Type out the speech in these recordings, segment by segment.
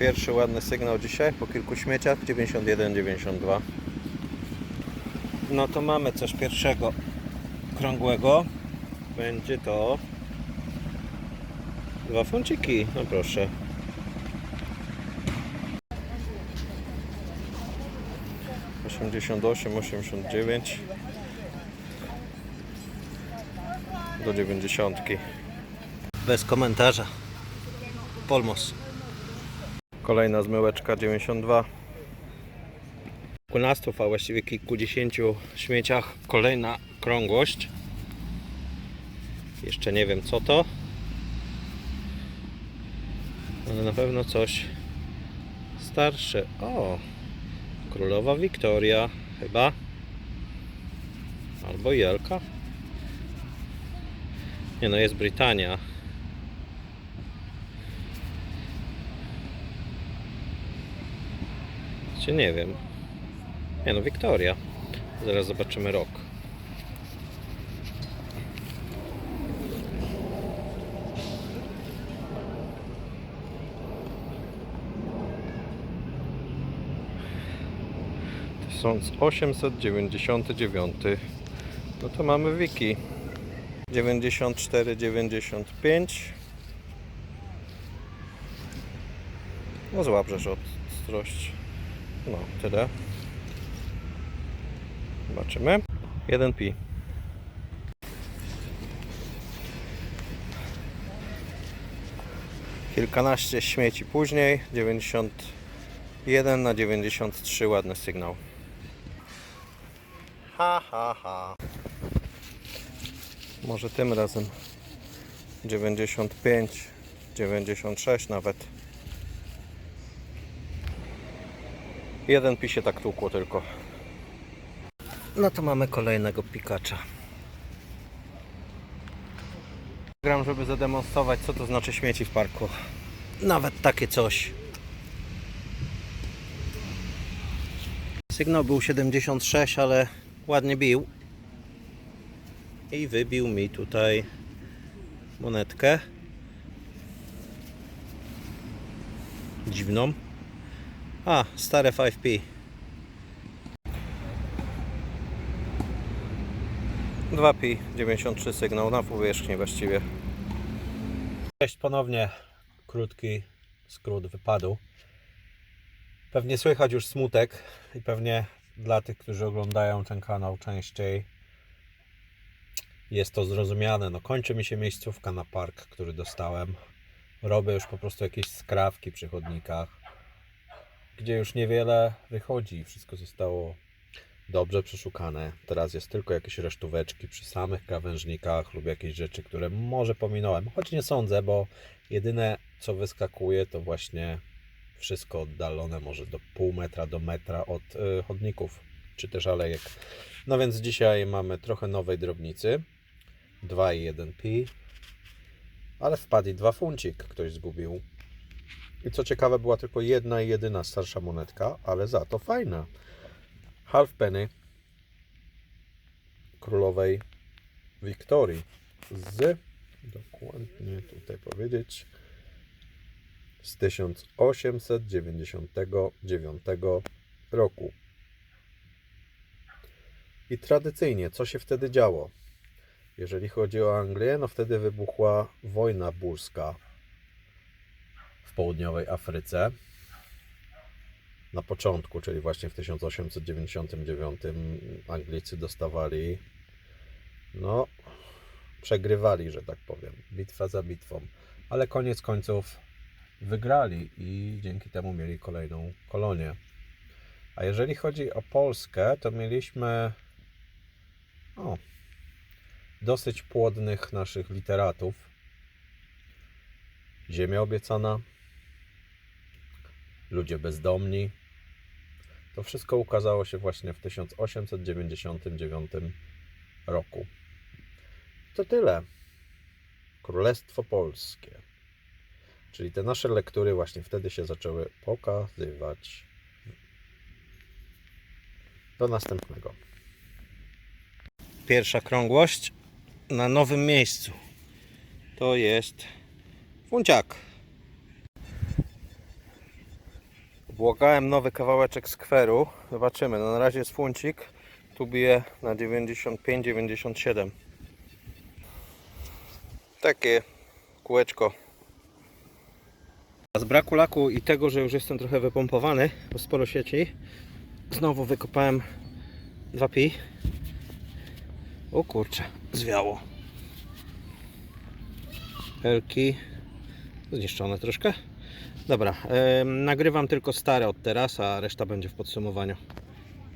Pierwszy ładny sygnał dzisiaj po kilku śmieciach 91-92. No to mamy coś pierwszego krągłego. Będzie to dwa funciki. No proszę. Osiemdziesiąt osiemdziesiąt dziewięć do dziewięćdziesiątki. Bez komentarza. Polmos. Kolejna zmyłeczka 92. Kilkunastów, a właściwie kilkudziesięciu śmieciach kolejna krągłość. Jeszcze nie wiem co to. Ale na pewno coś starsze. O! Królowa Wiktoria chyba. Albo Jelka. Nie no, jest Brytania. Nie wiem. Nie no, Wiktoria. Zaraz zobaczymy rok. Tysiąc osiemset dziewięćdziesiąty dziewiąty. No to mamy wiki. 94, 95. No złaprzesz od ostrość. No, tyle. Zobaczymy. 1 pi. Kilkanaście śmieci później. 91 na 93 ładny sygnał. Ha ha ha. Może tym razem 95, 96 nawet. Jeden pi się tak tłukło tylko. No to mamy kolejnego pikacza. Gram, żeby zademonstrować co to znaczy śmieci w parku. Nawet takie coś. Sygnał był 76, ale ładnie bił. I wybił mi tutaj monetkę. Dziwną. A, stare 5P. 2P, 93 sygnał na powierzchni właściwie. Cześć ponownie. Krótki skrót wypadu. Pewnie słychać już smutek i pewnie dla tych, którzy oglądają ten kanał częściej jest to zrozumiane. No kończy mi się miejscówka na park, który dostałem. Robię już po prostu jakieś skrawki przy chodnikach gdzie już niewiele wychodzi. Wszystko zostało dobrze przeszukane. Teraz jest tylko jakieś resztóweczki przy samych krawężnikach lub jakieś rzeczy, które może pominąłem. Choć nie sądzę, bo jedyne co wyskakuje to właśnie wszystko oddalone może do pół metra, do metra od y, chodników czy też alejek. No więc dzisiaj mamy trochę nowej drobnicy. 2,1 pi. Ale wpadł i dwa funcik ktoś zgubił. I co ciekawe, była tylko jedna i jedyna starsza monetka, ale za to fajna. Half penny królowej Wiktorii z, dokładnie tutaj powiedzieć, z 1899 roku. I tradycyjnie, co się wtedy działo? Jeżeli chodzi o Anglię, no wtedy wybuchła wojna burska południowej Afryce. Na początku, czyli właśnie w 1899 Anglicy dostawali, no, przegrywali, że tak powiem, bitwa za bitwą, ale koniec końców wygrali i dzięki temu mieli kolejną kolonię. A jeżeli chodzi o Polskę, to mieliśmy o, dosyć płodnych naszych literatów. Ziemia obiecana, Ludzie bezdomni. To wszystko ukazało się właśnie w 1899 roku. To tyle. Królestwo Polskie. Czyli te nasze lektury właśnie wtedy się zaczęły pokazywać. Do następnego. Pierwsza krągłość na nowym miejscu. To jest funciak. Błagałem nowy kawałeczek skweru. Zobaczymy. No na razie jest funcik. Tu bije na 95-97. Takie kółeczko. Z braku laku i tego, że już jestem trochę wypompowany, bo sporo sieci, znowu wykopałem dwa pi. O kurczę, zwiało. Elki zniszczone troszkę. Dobra, em, nagrywam tylko stare od teraz, a reszta będzie w podsumowaniu.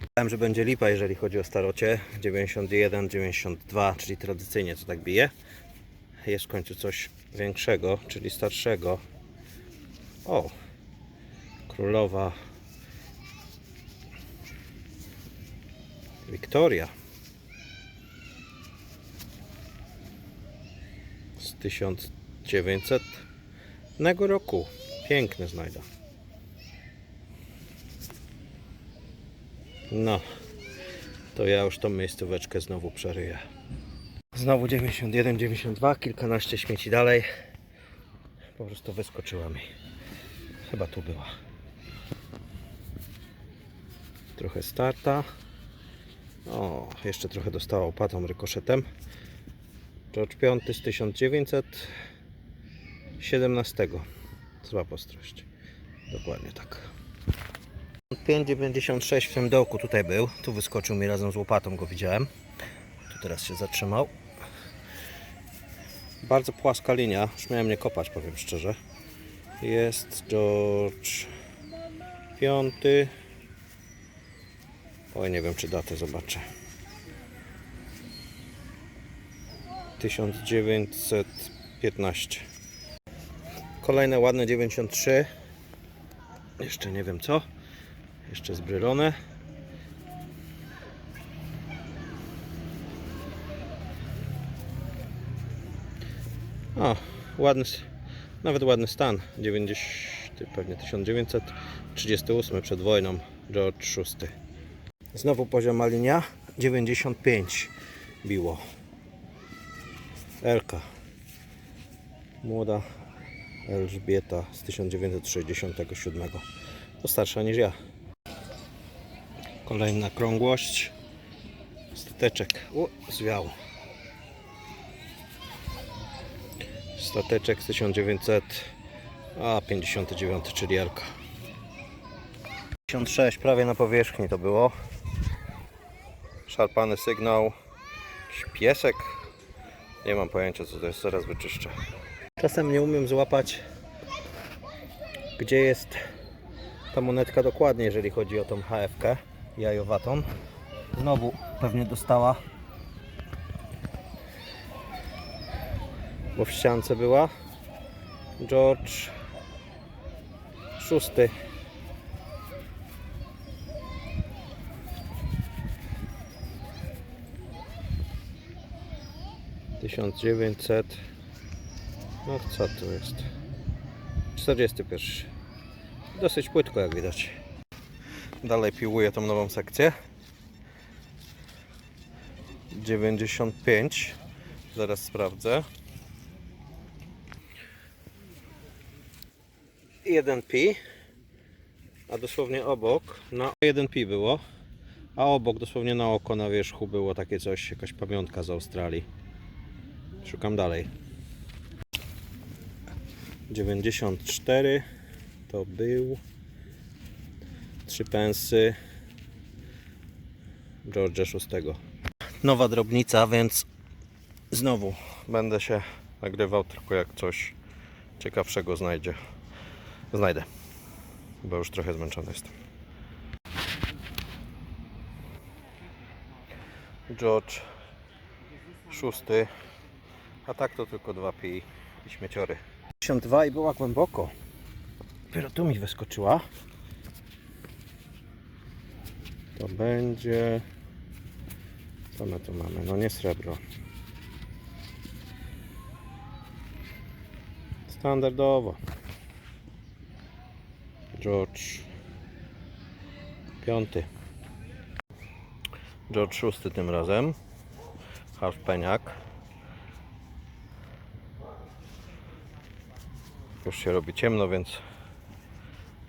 Myślałem, że będzie lipa, jeżeli chodzi o starocie. 91, 92, czyli tradycyjnie co tak bije. Jest w końcu coś większego, czyli starszego. O, królowa Wiktoria z 1900 roku. Piękny znajda. No, to ja już tą miejscóweczkę znowu przeryję. Znowu 91, 92, kilkanaście śmieci dalej. Po prostu wyskoczyła mi. Chyba tu była. Trochę starta. O, jeszcze trochę dostała łopatą rykoszetem. George V z 1917. Zła ostrość. Dokładnie tak. 5,96 w tym dołku tutaj był. Tu wyskoczył mi razem z łopatą, go widziałem. Tu teraz się zatrzymał. Bardzo płaska linia. Już miałem nie kopać, powiem szczerze. Jest George piąty. Oj, nie wiem czy datę zobaczę. 1915. Kolejne ładne 93. Jeszcze nie wiem co. Jeszcze zbrylone. O, ładny, nawet ładny stan. 90, pewnie 1938 przed wojną. George VI. Znowu pozioma linia. 95 biło. Elka. Młoda Elżbieta z 1967. To starsza niż ja. Kolejna krągłość. Stateczek. O, zwiało. Stateczek z 1959, czyli Elka. 56 prawie na powierzchni to było. Szarpany sygnał. Jakiś piesek. Nie mam pojęcia co to jest, zaraz wyczyszczę. Czasem nie umiem złapać gdzie jest ta monetka dokładnie, jeżeli chodzi o tą HFK jajowatą. Znowu pewnie dostała, bo w ściance była. George szósty. Tysiąc dziewięćset. No co tu jest? 41. Dosyć płytko jak widać. Dalej piłuję tą nową sekcję. 95. Zaraz sprawdzę. 1pi. A dosłownie obok, na 1pi było. A obok, dosłownie na oko na wierzchu było takie coś, jakaś pamiątka z Australii. Szukam dalej. 94 to był 3 pensy George'a VI. Nowa drobnica, więc znowu będę się nagrywał tylko jak coś ciekawszego znajdzie. Znajdę, bo już trochę zmęczony jestem. George VI, a tak to tylko dwa pi i śmieciory. 52 i była głęboko. Dopiero tu mi wyskoczyła. To będzie. Co my tu mamy? No nie srebro. Standardowo. George piąty. George szósty tym razem. Half peniak. Już się robi ciemno, więc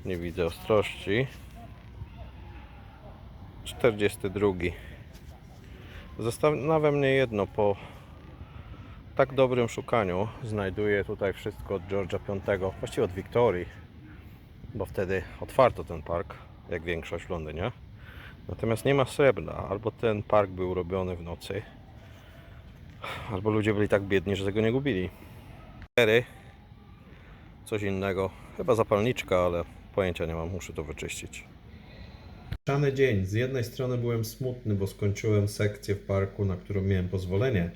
Nie widzę ostrości. 42. Zastanawia mnie jedno, po tak dobrym szukaniu znajduję tutaj wszystko od George'a V, właściwie od Wiktorii, bo wtedy otwarto ten park, jak większość w Londynie. Natomiast nie ma srebra, albo ten park był robiony w nocy, albo ludzie byli tak biedni, że tego nie gubili. Cztery, coś innego, chyba zapalniczka, ale pojęcia nie mam, muszę to wyczyścić. Szany dzień. Z jednej strony byłem smutny, bo skończyłem sekcję w parku, na którą miałem pozwolenie.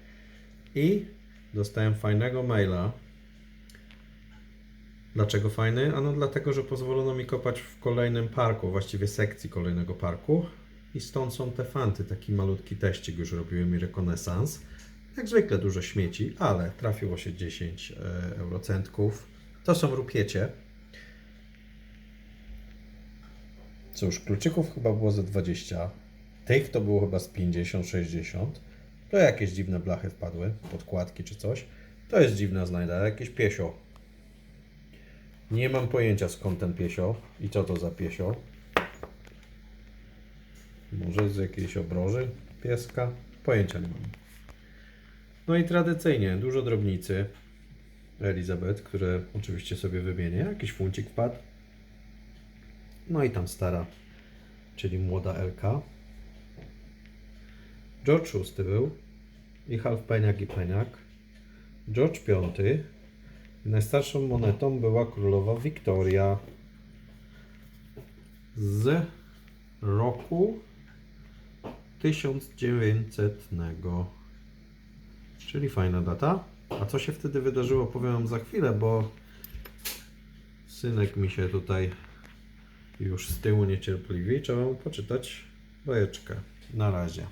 I dostałem fajnego maila. Dlaczego fajny? Ano dlatego, że pozwolono mi kopać w kolejnym parku, właściwie sekcji kolejnego parku. I stąd są te fanty, taki malutki teścik już robiły mi rekonesans. Jak zwykle dużo śmieci, ale trafiło się 10 e, eurocentków. To są rupiecie. Cóż, kluczyków chyba było ze 20. Tych to było chyba z 50-60. To jakieś dziwne blachy wpadły, podkładki czy coś. To jest dziwna znajda, jakieś piesio. Nie mam pojęcia skąd ten piesio i co to za piesio. Może z jakiejś obroży pieska? Pojęcia nie mam. No i tradycyjnie dużo drobnicy. Elizabeth, które oczywiście sobie wymienię. Jakiś funcik wpadł. No i tam stara, czyli młoda Elka. George VI był i half peniak i peniak. George V. Najstarszą monetą była królowa Wiktoria z roku 1900. Czyli fajna data. A co się wtedy wydarzyło, powiem wam za chwilę, bo synek mi się tutaj już z tyłu niecierpliwi. Trzeba mu poczytać bajeczkę. Na razie.